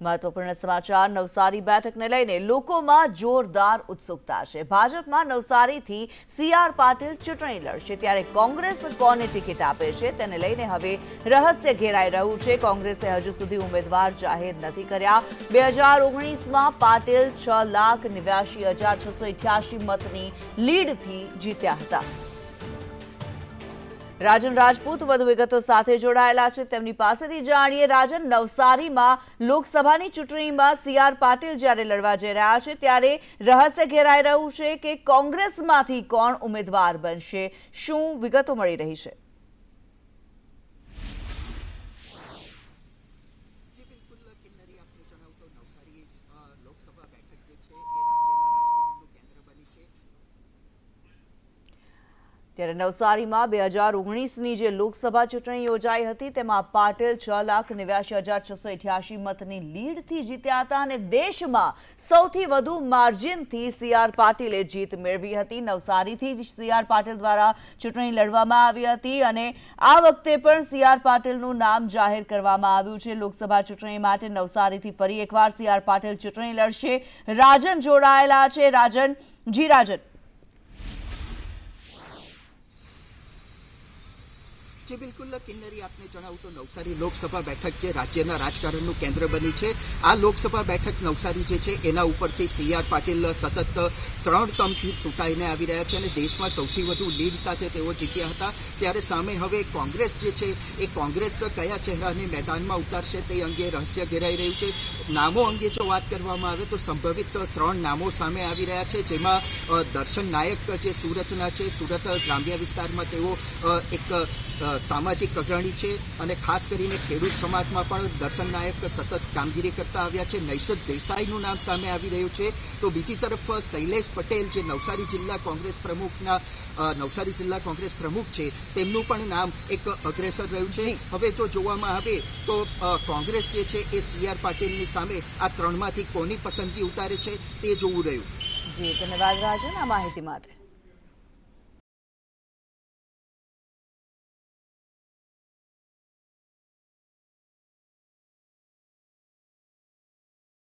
મહત્વપૂર્ણ સમાચાર નવસારી બેઠકને લઈને લોકોમાં જોરદાર ઉત્સુકતા છે. ભાજપમાં નવસારીથી સી આર પાટીલ ચૂંટણી લડશે ત્યારે કોંગ્રેસ કોને ટિકિટ આપે છે તેને લઈને હવે રહસ્ય ઘેરાઈ રહ્યું છે. કોંગ્રેસે હજુ સુધી ઉમેદવાર જાહેર નથી કર્યા. બે હજાર ઓગણીસમાં પાટીલ છ લાખ નેવ્યાશી હજાર છસો મતની લીડથી જીત્યા હતા. રાજન રાજપૂત વધુ વિગતો સાથે જોડાયેલા છે. તેમની પાસેથી જાણીએ રાજન નવસારીમાં લોકસભાની ચૂંટણીમાં સી આર પાટીલ જ્યારે લડવા જઈ રહ્યા છે, ત્યારે રહસ્ય ઘેરાઈ રહ્યું છે કે કોંગ્રેસમાંથી કોણ ઉમેદવાર બનશે. શું વિગતો મળી રહી છે જી બિલકુલ કિન્નરી આપને જણાવતો નવસારી અ, લોકસભા બેઠક જે છે એ રાજ્યના રાજકારણનું કેન્દ્ર બની છે ત્યારે નવસારીમાં બે હજાર ઓગણીસની જે લોકસભા ચૂંટણી યોજાઈ હતી, તેમાં પાટીલ છ લાખ નેવ્યાસી હજાર છસો અઠ્યાસી મતની લીડથી જીત્યા હતા અને દેશમાં સૌથી વધુ માર્જિનથી સી આર પાટીલે જીત મેળવી હતી. નવસારીથી સી આર પાટીલ દ્વારા ચૂંટણી લડવામાં આવી હતી અને આ વખતે પણ સી આર પાટીલનું નામ જાહેર કરવામાં આવ્યું છે. લોકસભા ચૂંટણી માટે નવસારીથી ફરી એકવાર સી આર પાટીલ ચૂંટણી લડશે. રાજન જોડાયેલા છે. રાજન, જી રાજન. જી બિલકુલ, કિન્નરી આપને જણાવું તો નવસારી લોકસભા બેઠક જે રાજ્યના રાજકારણનું કેન્દ્ર બની છે, આ લોકસભા બેઠક નવસારી જે છે, એના ઉપરથી સી આર પાટીલ સતત ત્રણ ટર્મથી ચૂંટાઈને આવી રહ્યા છે અને દેશમાં સૌથી વધુ લીડ સાથે તેઓ જીત્યા હતા. ત્યારે સામે હવે કોંગ્રેસ જે છે, એ કોંગ્રેસ કયા ચહેરાને મેદાનમાં ઉતારશે તે અંગે રહસ્ય ઘેરાઈ રહ્યું છે. નામો અંગે જો વાત કરવામાં આવે તો સંભવિત ત્રણ નામો સામે આવી રહ્યા છે, જેમાં દર્શન નાયક જે સુરતના છે, સુરત ગ્રામ્ય વિસ્તારમાં તેઓ એક સામાજિક અગ્રણી છે અને ખાસ કરીને ખેડૂત સમાજમાં પણ દર્શન નાયક સતત કામગીરી કરતા આવ્યા છે. નૈષદ દેસાઈનું નામ સામે આવી રહ્યું છે. તો બીજી તરફ શૈલેષ પટેલ જે નવસારી જિલ્લા કોંગ્રેસ પ્રમુખના નવસારી જિલ્લા કોંગ્રેસ પ્રમુખ છે તેમનું પણ નામ એક અગ્રેસર રહ્યું છે. હવે જો જોવામાં આવે તો કોંગ્રેસ જે છે એ સી આર પાટીલની સામે આ ત્રણમાંથી કોની પસંદગી ઉતારે છે તે જોવું રહ્યું. જી ધન્યવાદ. રાજન આ માહિતી માટે?